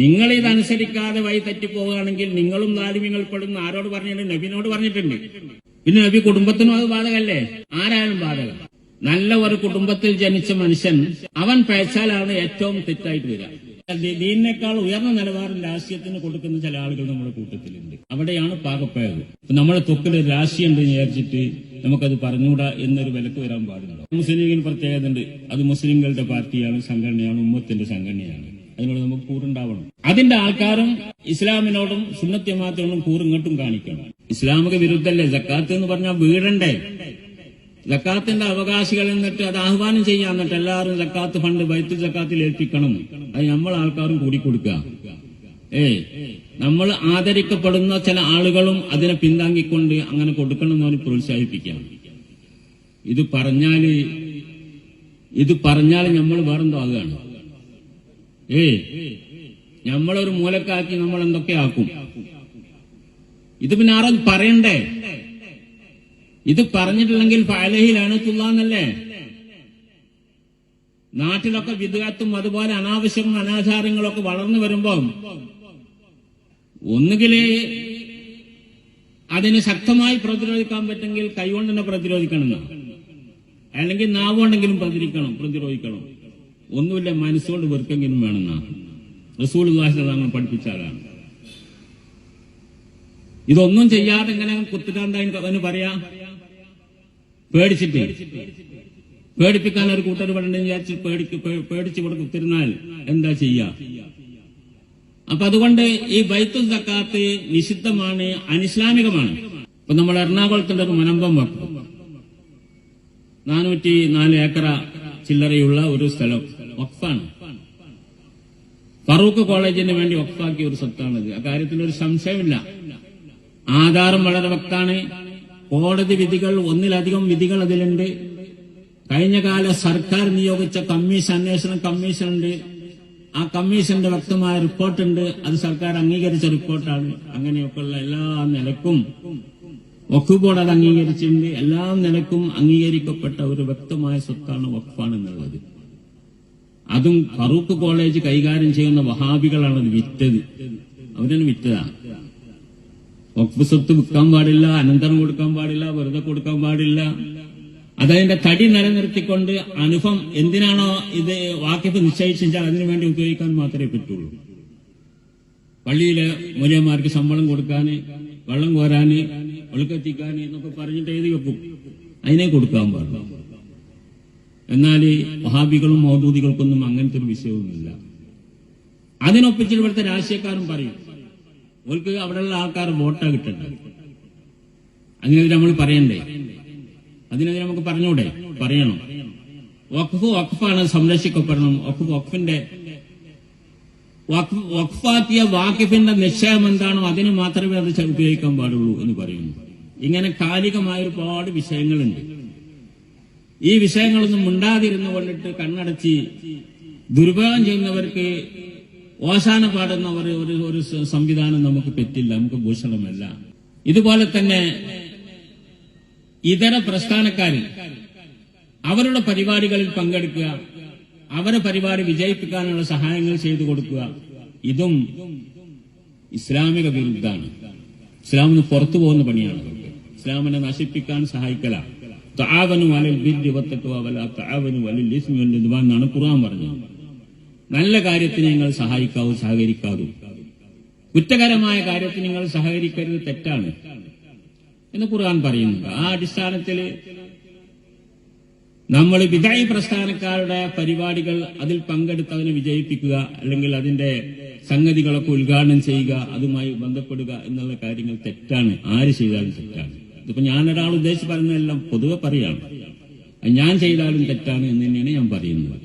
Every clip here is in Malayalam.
നിങ്ങൾ ഇതനുസരിക്കാതെ വഴി തെറ്റിപ്പോവുകയാണെങ്കിൽ നിങ്ങളും നാലിമ്യങ്ങൾ പെടുന്ന ആരോട് പറഞ്ഞിട്ടുണ്ട്? നബിനോട് പറഞ്ഞിട്ടുണ്ട്. പിന്നെ നബി കുടുംബത്തിനും അത് ബാധകല്ലേ? ആരായാലും ബാധകം. നല്ല ഒരു കുടുംബത്തിൽ ജനിച്ച മനുഷ്യൻ അവൻ പേച്ചാലാണ് ഏറ്റവും തെറ്റായിട്ട് വരിക. ദീനേക്കാൾ ഉയർന്ന നിലവാരം രാഷ്ട്രീയത്തിന് കൊടുക്കുന്ന ചില ആളുകൾ നമ്മുടെ കൂട്ടത്തിലുണ്ട്. അവിടെയാണ് പാകപ്പയത് നമ്മളെ തൊക്കിൽ രാഷ്ട്രീയം ഉണ്ട് വിചാരിച്ചിട്ട് നമുക്കത് പറഞ്ഞുകൂടാ എന്നൊരു വിലക്ക് വരാൻ പാടില്ല മുസ്ലിം ലീഗിന് പ്രത്യേകത ഉണ്ട് അത് മുസ്ലിങ്ങളുടെ പാർട്ടിയാണ് സംഘടനയാണ് ഉമ്മത്തിന്റെ സംഘടനയാണ്. അതിനോട് നമുക്ക് കൂറുണ്ടാവണം. അതിന്റെ ആൾക്കാരും ഇസ്ലാമിനോടും സുന്നത്യമാത്തോടും കൂറിങ്ങോട്ടും കാണിക്കണം. ഇസ്ലാമിക വിരുദ്ധല്ലേ? ജക്കാത്ത് എന്ന് പറഞ്ഞാൽ വീടണ്ടേ? ജക്കാത്തിന്റെ അവകാശികൾ എന്നിട്ട് അത് ആഹ്വാനം ചെയ്യാൻ എന്നിട്ട് എല്ലാവരും ജക്കാത്ത് ഫണ്ട് ബൈത്ത് ജക്കാത്തിൽ ഏൽപ്പിക്കണം. അത് നമ്മൾ ആൾക്കാരും കൂടിക്കൊടുക്കുക ഏ നമ്മൾ ആദരിക്കപ്പെടുന്ന ചില ആളുകളും അതിനെ പിന്താങ്ങിക്കൊണ്ട് അങ്ങനെ കൊടുക്കണം എന്ന് പറഞ്ഞ് പ്രോത്സാഹിപ്പിക്കാം. ഇത് പറഞ്ഞാൽ ഇത് പറഞ്ഞാൽ നമ്മൾ വേറെന്തോ ആകുകയാണ്. ഏ നമ്മളൊരു മൂലക്കാക്കി നമ്മൾ എന്തൊക്കെ ആക്കും? ഇത് പിന്നെ ആരും പറയണ്ടേ? ഇത് പറഞ്ഞിട്ടില്ലെങ്കിൽ ഫലഹിലാണ് തുള്ളാന്നല്ലേ നാട്ടിലൊക്കെ വിദ്യാത്തും അതുപോലെ അനാവശ്യവും അനാചാരങ്ങളൊക്കെ വളർന്നു വരുമ്പം ഒന്നുകിൽ അതിന് ശക്തമായി പ്രതിരോധിക്കാൻ പറ്റുമെങ്കിൽ കൈകൊണ്ട് തന്നെ പ്രതിരോധിക്കണം അല്ലെങ്കിൽ നാവുകൊണ്ടെങ്കിലും പ്രതിരിക്കണം പ്രതിരോധിക്കണം. ഒന്നുമില്ല മനസ്സുകൊണ്ട് വെറുക്കെങ്കിലും വേണമെന്നാ. റസൂൽ അങ്ങനെ പഠിപ്പിച്ചാലാണ് ഇതൊന്നും ചെയ്യാതെ ഇങ്ങനെ കുത്തിട്ടാണ്ടായി അതെന്ന് പറയാ? പേടിച്ചിട്ട്. പേടിപ്പിക്കാൻ ഒരു കൂട്ടർ പണ്ടെന്ന് വിചാരിച്ച് പേടിക്ക് പേടിച്ച് ഇവിടെ കുത്തിരുന്നാൽ എന്താ ചെയ്യാ? അപ്പൊ അതുകൊണ്ട് ഈ ബൈത്തുൽ സക്കാത്ത് നിഷിദ്ധമാണ് അനിസ്ലാമികമാണ്. ഇപ്പൊ നമ്മൾ എറണാകുളത്തിന്റെ ഒരു മുനമ്പം വെക്കും. നാനൂറ്റി നാല് ഏക്കറ ചില്ലറയുള്ള ഒരു സ്ഥലം വഖഫാണ്. ഫറൂഖ് കോളേജിന് വേണ്ടി വഖഫാക്കിയ ഒരു സ്വത്താണിത്. ആ കാര്യത്തിൽ ഒരു സംശയമില്ല. ആധാരം വളരെ വക്താണ് കോടതി വിധികൾ ഒന്നിലധികം വിധികൾ അതിലുണ്ട്. കഴിഞ്ഞ കാല സർക്കാർ നിയോഗിച്ച കമ്മീഷൻ അന്വേഷണ കമ്മീഷൻ ഉണ്ട്. ആ കമ്മീഷന്റെ വ്യക്തമായ റിപ്പോർട്ടുണ്ട്. അത് സർക്കാർ അംഗീകരിച്ച റിപ്പോർട്ടാണ്. അങ്ങനെയൊക്കെയുള്ള എല്ലാ നിലക്കും വഖഫ് അത് അംഗീകരിച്ചിട്ടുണ്ട് എല്ലാ നിലക്കും അംഗീകരിക്കപ്പെട്ട ഒരു വ്യക്തമായ സ്വത്താണ് വഖഫാണ് എന്നുള്ളത്. അതും ഫറൂഖ് കോളേജ് കൈകാര്യം ചെയ്യുന്ന വഹാബികളാണ് അത് വിറ്റത്. അവരാണ് വിറ്റതാണ് വഖഫ് സ്വത്ത് വിൽക്കാൻ പാടില്ല അനന്തരം കൊടുക്കാൻ പാടില്ല വെറുതെ കൊടുക്കാൻ പാടില്ല. അതതിന്റെ തടി നിലനിർത്തിക്കൊണ്ട് അനുഭവം എന്തിനാണോ ഇത് വാക്കിഫ് നിശ്ചയിച്ചാൽ അതിനു വേണ്ടി ഉപയോഗിക്കാൻ മാത്രമേ പറ്റുള്ളൂ. പള്ളിയിലെ മൂല്യന്മാർക്ക് ശമ്പളം കൊടുക്കാന് വെള്ളം കോരാന് ഒളുക്കെത്തിക്കാന് എന്നൊക്കെ പറഞ്ഞിട്ട് എഴുതി വെക്കും. അതിനെ കൊടുക്കാൻ പാടില്ല. എന്നാൽ വഹാബികളും മൗദൂദികൾക്കൊന്നും അങ്ങനത്തെ ഒരു വിഷയവുമില്ല അതിനൊപ്പിച്ച് ഇവിടുത്തെ രാഷ്ട്രീയക്കാരും പറയും അവർക്ക് അവിടെയുള്ള ആൾക്കാർ വോട്ടാ കിട്ടണ്ട? അതിനെതിരെ നമ്മൾ പറയണ്ടേ? അതിനെതിരെ നമുക്ക് പറഞ്ഞൂടെ പറയണം. വഖഫ് വഖഫാണ് സംരക്ഷിക്കപ്പെടണം. വഖഫ് വഖഫിന്റെ വഖഫ് വഖഫാക്കിയ വാക്കിഫിന്റെ നിശ്ചയം എന്താണോ അതിന് മാത്രമേ അത് ഉപയോഗിക്കാൻ പാടുള്ളൂ എന്ന് പറയുന്നു. ഇങ്ങനെ കാലികമായ ഒരുപാട് വിഷയങ്ങളുണ്ട്. ഈ വിഷയങ്ങളൊന്നും മുണ്ടാതിരുന്നു കൊണ്ടിട്ട് കണ്ണടച്ച് ദുരുപയോഗം ചെയ്യുന്നവർക്ക് ഓശാന പാടുന്ന ഒരു ഒരു ഒരു സംവിധാനം നമുക്ക് പറ്റില്ല നമുക്ക് ഭൂഷണമല്ല. ഇതുപോലെ തന്നെ ഇതര പ്രസ്ഥാനക്കാരിൽ അവരുടെ പരിപാടികളിൽ പങ്കെടുക്കുക അവരെ പരിപാടി വിജയിപ്പിക്കാനുള്ള സഹായങ്ങൾ ചെയ്തു കൊടുക്കുക. ഇതും ഇസ്ലാമിക വിരുദ്ധാണ് ഇസ്ലാമിന് പുറത്തു പോകുന്ന പണിയാണ്. ഇസ്ലാമിനെ നശിപ്പിക്കാൻ സഹായിക്കല. താവനു അലൽ ബിദ്ദി വത്തഖ്വ വലാ തആവനു അലൽ ഇസ്മി വൽ എന്നാണ് ഖുർആൻ പറഞ്ഞത്. നല്ല കാര്യത്തിന് നിങ്ങൾ സഹായിക്കാവൂ സഹകരിക്കാവൂ. കുറ്റകരമായ കാര്യത്തിന് നിങ്ങൾ സഹകരിക്കരുത് തെറ്റാണ്. എന്ന് ഖുർആൻ പറയുന്നുണ്ട്. ആ അടിസ്ഥാനത്തിൽ നമ്മൾ വിദായി പ്രസ്ഥാനക്കാരുടെ പരിപാടികൾ അതിൽ പങ്കെടുത്ത് അതിനെ വിജയിപ്പിക്കുക അല്ലെങ്കിൽ അതിന്റെ സംഗതികളൊക്കെ ഉദ്ഘാടനം ചെയ്യുക അതുമായി ബന്ധപ്പെടുക എന്നുള്ള കാര്യങ്ങൾ തെറ്റാണ്. ആര് ചെയ്താലും തെറ്റാണ്. ഇതിപ്പോ ഞാൻ ഒരാൾ ഉദ്ദേശിച്ച് പറഞ്ഞതെല്ലാം പൊതുവെ പറയാണ്. ഞാൻ ചെയ്താലും തെറ്റാണ് എന്ന് തന്നെയാണ് ഞാൻ പറയുന്നത്.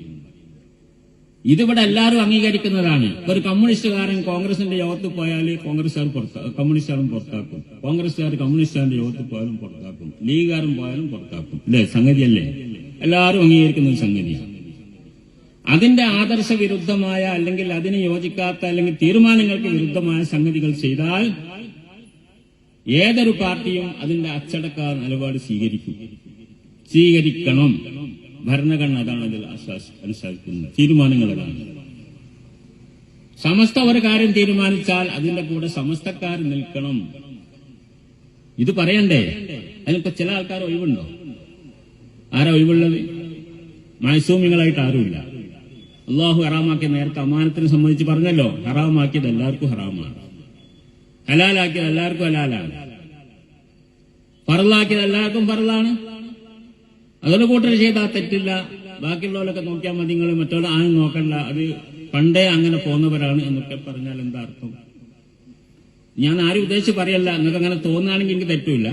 ഇതിവിടെ എല്ലാവരും അംഗീകരിക്കുന്നതാണ്. ഒരു കമ്മ്യൂണിസ്റ്റുകാരൻ കോൺഗ്രസിന്റെ യോഗത്തിൽ പോയാൽ കോൺഗ്രസ്സുകാർ കമ്മ്യൂണിസ്റ്റുകാരും പുറത്താക്കും. കോൺഗ്രസ്സുകാർ കമ്മ്യൂണിസ്റ്റുകാരുടെ യോഗത്തിൽ പോയാലും പുറത്താക്കും. ലീഗുകാരും പോയാലും പുറത്താക്കും. അല്ലേ? സംഗതിയല്ലേ? എല്ലാവരും അംഗീകരിക്കുന്ന ഒരു സംഗതിയാണ്. അതിന്റെ ആദർശ വിരുദ്ധമായ അല്ലെങ്കിൽ അതിന് യോജിക്കാത്ത അല്ലെങ്കിൽ തീരുമാനങ്ങൾക്ക് വിരുദ്ധമായ സംഗതികൾ ചെയ്താൽ ഏതൊരു പാർട്ടിയും അതിന്റെ അച്ചടക്ക നിലപാട് സ്വീകരിക്കും. സ്വീകരിക്കണം. ഭരണഘടന അതാണ് അതിൽ അനുശാസിക്കുന്നത് തീരുമാനങ്ങൾ അതാണ്. സമസ്ത ഒരു കാര്യം തീരുമാനിച്ചാൽ അതിന്റെ കൂടെ സമസ്തക്കാർ നിൽക്കണം. ഇത് പറയണ്ടേ? അതിനിപ്പോ ചില ആൾക്കാർ ഒഴിവുണ്ടോ? ആരാ ഒഴിവുള്ളത്? മൈസൂമികളായിട്ട് ആരുമില്ല. അള്ളാഹു ഹറാമാക്കിയ നേരത്തെ അമാനത്തിനെ സംബന്ധിച്ച് പറഞ്ഞല്ലോ ഹറാമാക്കിയത് എല്ലാവർക്കും ഹറാമാണ്. ഹലാലാക്കിയത് എല്ലാവർക്കും ഹലാലാണ്. പറലാക്കിയത് എല്ലാവർക്കും പറലാണ് അതൊരു കൂട്ടർ ചെയ്താൽ തെറ്റില്ല. ബാക്കിയുള്ളവരൊക്കെ നോക്കിയാൽ മതി നിങ്ങൾ മറ്റുള്ള ആരും നോക്കണ്ട. അത് പണ്ടേ അങ്ങനെ പോന്നവരാണ് എന്നൊക്കെ പറഞ്ഞാൽ എന്താ അർത്ഥം? ഞാൻ ആരും ഉദ്ദേശിച്ച് പറയല്ല. നിങ്ങൾക്ക് അങ്ങനെ തോന്നുകയാണെങ്കിൽ എനിക്ക് തെറ്റില്ല.